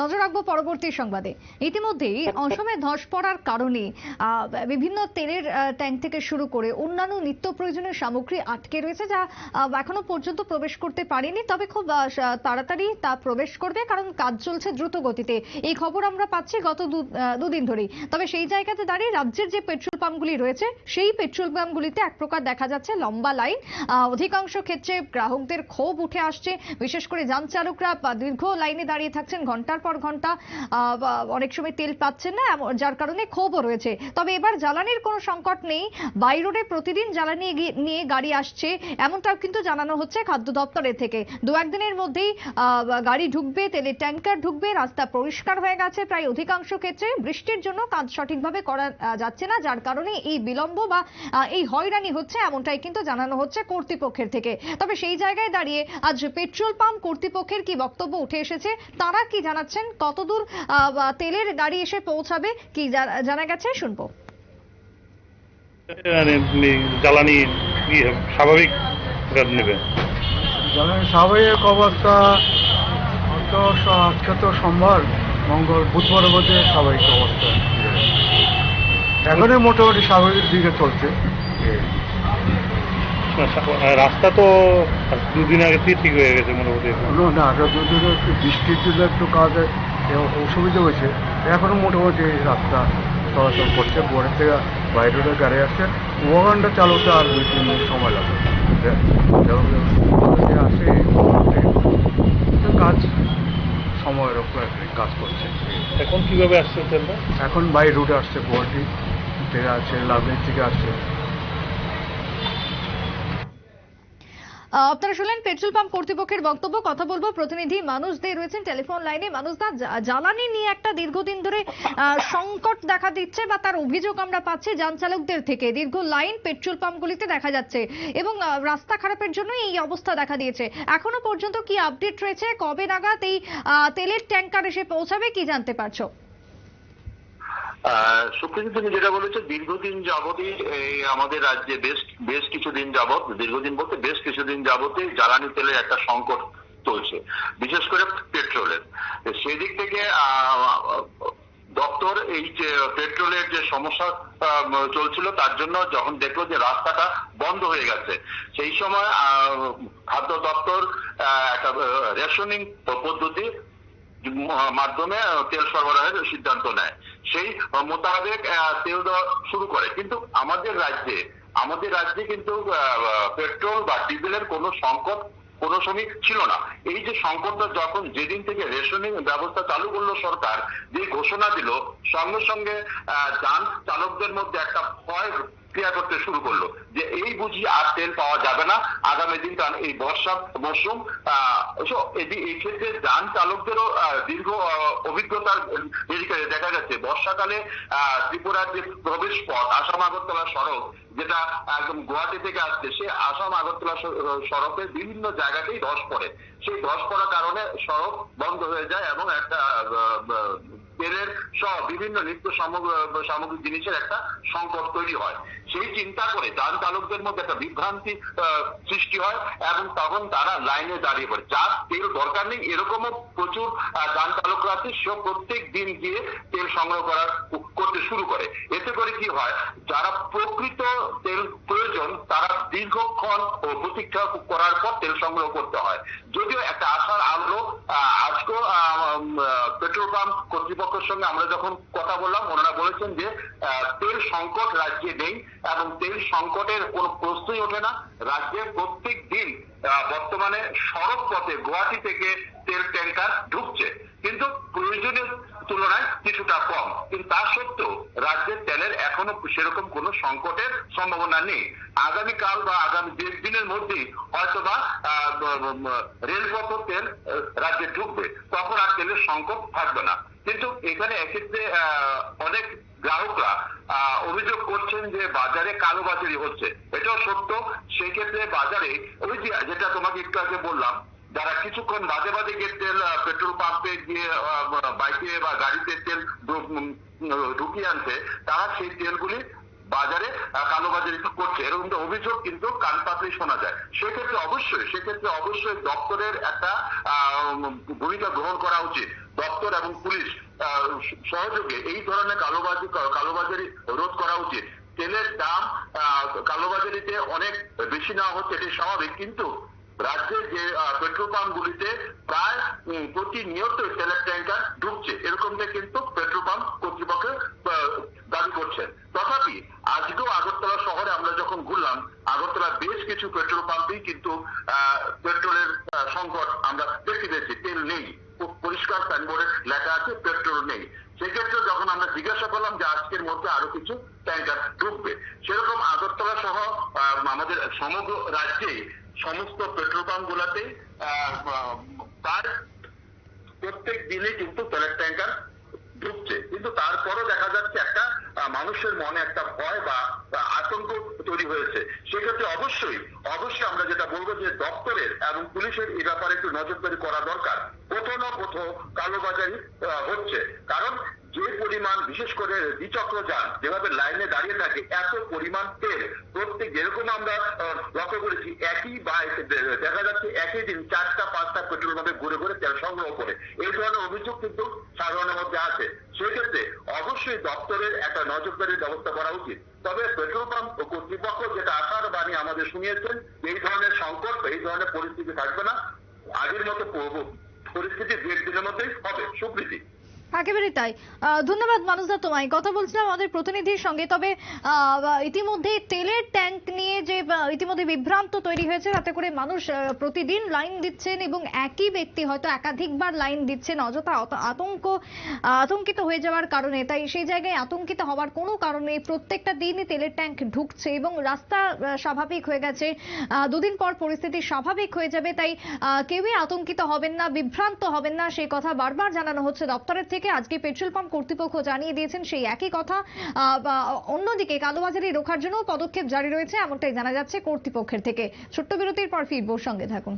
নজর রাখব পরবর্তী সংবাদে। ইতিমধ্যেই অসমে ধস পড়ার কারণে বিভিন্ন তেলের ট্যাঙ্ক থেকে শুরু করে অন্যান্য নিত্য প্রয়োজনীয় সামগ্রী আটকে রয়েছে যা এখনও পর্যন্ত প্রবেশ করতে পারেনি। তবে খুব তাড়াতাড়ি তা প্রবেশ করবে কারণ কাজ চলছে দ্রুত গতিতে। এই খবর আমরা পাচ্ছি গত দুদিন ধরেই। তবে সেই জায়গাতে দাঁড়িয়ে রাজ্যের যে পেট্রোল পাম্পগুলি রয়েছে, সেই পেট্রোল পাম্পগুলিতে এক প্রকার দেখা যাচ্ছে লম্বা লাইন। অধিকাংশ ক্ষেত্রে গ্রাহকদের ক্ষোভ উঠে আসছে। বিশেষ করে যান চালকরা দীর্ঘ লাইনে দাঁড়িয়ে থাকছেন ঘণ্টার পর ঘণ্টা অনেক সময় তেল পাচ্ছেন না যার কারণে ক্ষোভও রয়েছে। তবে এবার জ্বালানির কোনো সংকট নেই। বাই রোডে প্রতিদিন জ্বালানি নিয়ে গাড়ি আসছে, এমনটাও কিন্তু জানানো হচ্ছে খাদ্য দপ্তরের থেকে। দু একদিনের মধ্যেই গাড়ি ঢুকবে, তেলের ট্যাঙ্কার ঢুকবে, রাস্তা পরিষ্কার হয়ে গেছে। প্রায় অধিকাংশ ক্ষেত্রে বৃষ্টির জন্য কাজ সঠিকভাবে করা যাচ্ছে না, যার কারণে এই বিলম্ব বা এই হয়রানি হচ্ছে এমনটাই কিন্তু জানানো হচ্ছে কর্তৃপক্ষের থেকে। তবে সেই জায়গায় দাঁড়িয়ে আজ পেট্রোল পাম্প কর্তৃপক্ষের কি বক্তব্য উঠে এসেছে তারা কি জানাচ্ছেন? কতদূর তেলের গাড়ি এসে পৌঁছাবে কি জানা গেছে? শুনব। মানে জ্বালানি স্বাভাবিক নেবে। জ্বালানি স্বাভাবিক অবস্থা তো স- আজকে তো সোমবার মঙ্গল বুধবার মধ্যে স্বাভাবিক অবস্থা। এখনই মোটামুটি স্বাভাবিক দিকে চলছে। এই। রাস্তা তো দুদিন আগে থেকে ঠিক হয়ে গেছে মোটামুটি। না আগে দুদিন একটু বৃষ্টির জন্য একটু কাজে অসুবিধা হয়েছে। এখনও মোটামুটি রাস্তা চলাচল করছে। বোর্ডের থেকে বাইরে রোডে গাড়ি আসছে। ওয়াগানটা চালাতে আর দুই তিন মিনিট সময় লাগবে। আসে তো কাজ সময়ের আর কাজ করছে। এখন কীভাবে আসছে এখন বাই রুটে আসছে গুয়াহাটি থেকে আসছে লাভলি থেকে আহ, আপনারা শুনলেন পেট্রোল পাম্প কর্তৃপক্ষের বক্তব্য কথা বলব। প্রতিনিধি মানুষ দে রয়েছেন টেলিফোন লাইনে। মানুষ দা জ্বালানি নিয়ে একটা দীর্ঘদিন ধরে সংকট দেখা দিচ্ছে বা তার অভিযোগ আমরা পাচ্ছি যান চালকদের থেকে। দীর্ঘ লাইন পেট্রোল পাম্পগুলিতে দেখা যাচ্ছে এবং রাস্তা খারাপের জন্য এই অবস্থা দেখা দিয়েছে। এখনও পর্যন্ত কি আপডেট রয়েছে? কবে নাগাদ এই তেলের ট্যাঙ্কার এসে পৌঁছাবে কি জানতে পারছ? সুপ্রিম তুমি যেটা বলেছ, দীর্ঘদিন যাবতই আমাদের রাজ্যে বেশ বেশ কিছুদিন যাবত, দীর্ঘদিন বলতে বেশ কিছুদিন যাবতই জ্বালানি তেলের একটা সংকট চলছে, বিশেষ করে পেট্রোলের। সেই দিক থেকে দপ্তর এই যে পেট্রোলের যে সমস্যা চলছিল, তার জন্য যখন দেখল যে রাস্তাটা বন্ধ হয়ে গেছে, সেই সময় খাদ্য দপ্তর একটা রেশনিং পদ্ধতি মাধ্যমে তেল সরবরাহের সিদ্ধান্ত নেয়। সেই মোতাবেক তেল দেওয়া শুরু করে। কিন্তু আমাদের রাজ্যে আমাদের রাজ্যে কিন্তু পেট্রোল বা ডিজেলের কোনো সংকট, কোনো সময় ছিল না। এই যে সংকটটা যখন যেদিন থেকে রেশনিং ব্যবস্থা চালু করল সরকার, যে ঘোষণা দিল, সঙ্গে সঙ্গে যান চালকদের মধ্যে একটা ভয় ক্রিয়া করতে শুরু করল। যে এই বুঝি আর তেল পাওয়া যাবে না। আগামী দিন কারণ এই বর্ষা মৌসুম এই- ক্ষেত্রে যান চালকদেরও দীর্ঘ অভিজ্ঞতার দেখা যাচ্ছে বর্ষাকালে ত্রিপুরার যে প্রবেশ পথ, আসাম আগরতলা সড়ক, যেটা একদম গুয়াহাটি থেকে আসছে, সে আসাম আগরতলা সড়কে বিভিন্ন জায়গাতেই ধস পড়ে। সেই ধস পড়ার কারণে সড়ক বন্ধ হয়ে যায় এবং একটা তেলের সহ বিভিন্ন নিত্য সামগ্রিক জিনিসের একটা সংকট তৈরি হয়। সেই চিন্তা করে যান চালকদের মধ্যে একটা বিভ্রান্তি সৃষ্টি হয় এবং তখন তারা লাইনে দাঁড়িয়ে পড়ে। যার তেল দরকার নেই, এরকমও প্রচুর যান চালকরা আছে সে প্রত্যেক দিন গিয়ে তেল সংগ্রহ করার, করতে শুরু করে। এতে করে কি হয়, যারা প্রকৃত তেল প্রয়োজন, তারা দীর্ঘক্ষণ ও প্রতীক্ষা করার পর তেল সংগ্রহ করতে হয়। যদিও একটা আশার আলো আহ, আজকেও আহ, উম, আহ, পেট্রোল পাম্প কর্তৃপক্ষের সঙ্গে আমরা যখন কথা বললাম, ওনারা বলেছেন যে তেল সংকট রাজ্যে নেই এবং তেল সংকটের কোনো প্রশ্নই ওঠে না। রাজ্যে প্রত্যেক দিন বর্তমানে সড়ক পথে গুয়াহাটি থেকে তেল ট্যাঙ্কার ঢুকছে। কিন্তু প্রয়োজনীয় তুলনায় কিছুটা কম। কিন্তু তা সত্ত্বেও রাজ্যের তেলের এখনও সেরকম কোনো সংকটের সম্ভাবনা নেই। আগামীকাল বা আগামী দেড় দিনের মধ্যেই ব- ব- রেলপথ তেল রাজ্যে ঢুকবে। তখন আর তেলের সংকট থাকবে না। কিন্তু এখানে এক্ষেত্রে অনেক গ্রাহকরা অভিযোগ করছেন যে বাজারে কালোবাজারি হচ্ছে। এটাও সত্য। সেক্ষেত্রে বাজারে, ওই যে যেটা তোমাকে একটু আগে বললাম, যারা কিছুক্ষণ মাঝে মাঝে গিয়ে তেল পেট্রোল পাম্পে গিয়ে বাইকে বা গাড়িতে তেল ঢুকিয়ে আনছে, তারা সেই তেলগুলি বাজারে কালোবাজারি করছে। এরকম অভিযোগ কিন্তু কান পাতলে শোনা যায়। সেক্ষেত্রে অবশ্যই সেক্ষেত্রে অবশ্যই দপ্তরের একটা ভূমিকা গ্রহণ করা উচিত। দপ্তর এবং পুলিশ সহযোগে এই ধরনের কালোবাজি কালোবাজারি রোধ করা উচিত। তেলের দাম কালোবাজারিতে অনেক বেশি নেওয়া হচ্ছে এটি স্বাভাবিক। কিন্তু রাজ্যের যে পেট্রোল পাম্প গুলিতে প্রায় প্রতিনিয়ত তেলের ট্যাঙ্কার ঢুকছে এরকমটা কিন্তু পেট্রোল পাম্প কর্তৃপক্ষ আহ, দাবি করছেন। তথাপি আজকেও আগরতলা শহরে আমরা যখন ঘুরলাম, আগরতলা বেশ কিছু পেট্রোল পাম্পেই কিন্তু পেট্রোলের সংকট আমরা দেখতে পেয়েছি। তেল নেই। পরিষ্কার সাইনবোর্ডে লেখা আছে, পেট্রোল নেই। সেক্ষেত্রে যখন আমরা জিজ্ঞাসা করলাম যে আজকের মধ্যে আরও কিছু ট্যাঙ্কার ঢুকবে, সেরকম আগরতলা সহ আমাদের সমগ্র রাজ্যে সমস্ত পেট্রোল পাম্প গুলাতে প্রায় প্রত্যেক দিনে কিন্তু তেলের ট্যাঙ্কার ঢুকছে কিন্তু তারপরও দেখা যাচ্ছে একটা মানুষের মনে একটা ভয় বা বা আতঙ্ক তৈরি হয়েছে। সেক্ষেত্রে অবশ্যই অবশ্যই আমরা যেটা বলব যে দপ্তরের এবং পুলিশের এই ব্যাপারে একটু নজরদারি করা দরকার। কোথাও না কোথাও কালোবাজারি হচ্ছে। কারণ যে পরিমাণ, বিশেষ করে দ্বিচক্র যান, যেভাবে লাইনে দাঁড়িয়ে থাকে, এত পরিমাণ তেল। প্রত্যেক যেরকম আমরা লক্ষ্য করেছি, একই বা দেখা যাচ্ছে একই দিন চারটা, পাঁচটা পেট্রোল পাম্পে ঘুরে ঘুরে তেল সংগ্রহ করে। এই ধরনের অভিযোগ কিন্তু সাধারণের মধ্যে আছে। সেক্ষেত্রে অবশ্যই দপ্তরের একটা নজরদারির ব্যবস্থা করা উচিত। তবে পেট্রোল পাম্প কর্তৃপক্ষ যেটা আশার বাণী আমাদের শুনিয়েছেন, এই ধরনের সংকট, এই ধরনের পরিস্থিতি থাকবে না। আগের মতো পরিস্থিতি দু একদিনের মধ্যেই হবে সুপ্রীতি একেবারে তাই। ধন্যবাদ মানুষদা তোমায়। কথা বলছিলাম আমাদের প্রতিনিধির সঙ্গে, তবে ইতিমধ্যে তেলের ট্যাঙ্ক নিয়ে যে ইতিমধ্যে বিভ্রান্ত তৈরি হয়েছে, তাতে করে মানুষ প্রতিদিন লাইন দিচ্ছেন এবং একই ব্যক্তি হয়তো একাধিকবার লাইন দিচ্ছেন, অযথা আতঙ্ক আতঙ্কিত হয়ে যাওয়ার কারণে। তাই সেই জায়গায় আতঙ্কিত হওয়ার কোনো কারণে প্রত্যেকটা দিনই তেলের ট্যাঙ্ক ঢুকছে এবং রাস্তা স্বাভাবিক হয়ে গেছে। দুদিন পর পরিস্থিতি স্বাভাবিক হয়ে যাবে, তাই কেউই আতঙ্কিত হবেন না, বিভ্রান্ত হবেন না, সেই কথা বারবার জানানো হচ্ছে দপ্তরের থেকে আজকে পেট্রোল পাম্প কর্তৃপক্ষ জানিয়ে দিয়েছেন সেই একই কথা। অন্যদিকে কালোবাজারি রোখার জন্য পদক্ষেপ জারি রয়েছে, এমনটাই জানা যাচ্ছে কর্তৃপক্ষের থেকে। ছোট্ট বিরতির পর ফিরবো, সঙ্গে থাকুন।